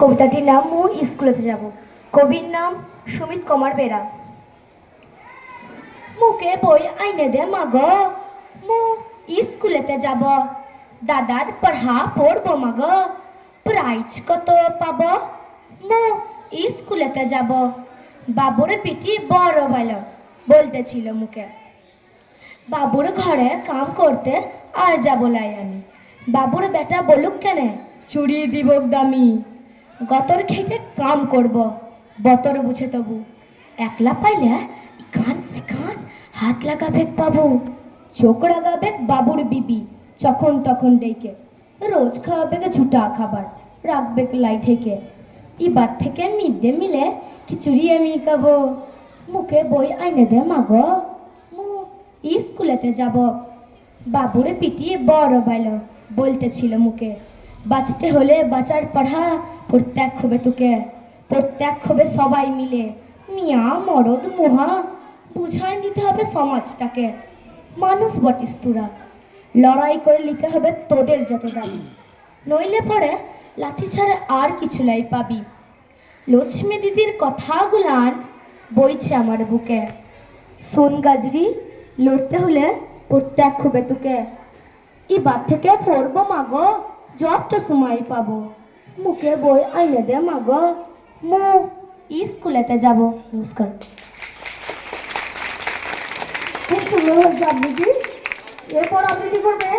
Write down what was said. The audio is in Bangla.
কবিতাটির নাম মু স্কুলেতে যাব। কবির নাম সুমিত কুমার বেরা। মুকে বই আইনে দে মাগ, মু স্কুলেতে যাব। দাদার পড়া পড়ব মাগ, প্রাইজ কত পাব? মু স্কুলেতে যাব। বাবুর পিটি বড় ভালো, বলতেছিল মুখে। বাবুর ঘরে কাম করতে আর যাব লাই আমি। বাবুর বেটা বলুক কেন, চুরি দিবক দামি। গতর খেটে কাম করব, বতর বুঝে তবু। একলা পাইলে কান সিকান হাত লাগাবে বাবু। চোখ লাগাবে বাবুর বিবি যখন তখন ডেকে। রোজ খাওয়াবে ঝুটা খাবার, রাখবে লাই ঠেকে এবার থেকে মিড ডে মিলে খিচুড়ি আমি খাব। মুখে বই আইনে দে মাগ। মু স্কুলেতে যাব। বাবুরে পিটিয়ে বড় বাইল, বলতেছিল মুখে। বাঁচতে হলে বাঁচার পড়া প্রত্যেক হবে তোকে, প্রত্যেক হবে সবাই মিলে। মিয়া, মরদ, মুহা, বুঝাই নিতে হবে সমাজটাকে। মানুষ বটিস তোরা। লড়াই করে নিতে হবে তোদের যত দাবি নইলে পরে লাঠি ছাড়া আর কিছু লাই পাবি। লক্ষ্মী দিদির কথাগুলান বইছে আমার বুকে। শোন গাজরি, লড়তে হলে প্রত্যেক হবে তোকে। এবার থেকে পড়ব মাগো, যত সময় পাবো। মুখে বই আইনে দে মাগো মু স্কুলেতে যাব নমস্কার খুব সুন্দর হয়েছে আবৃত্তি এরপর আবৃত্তি করবে?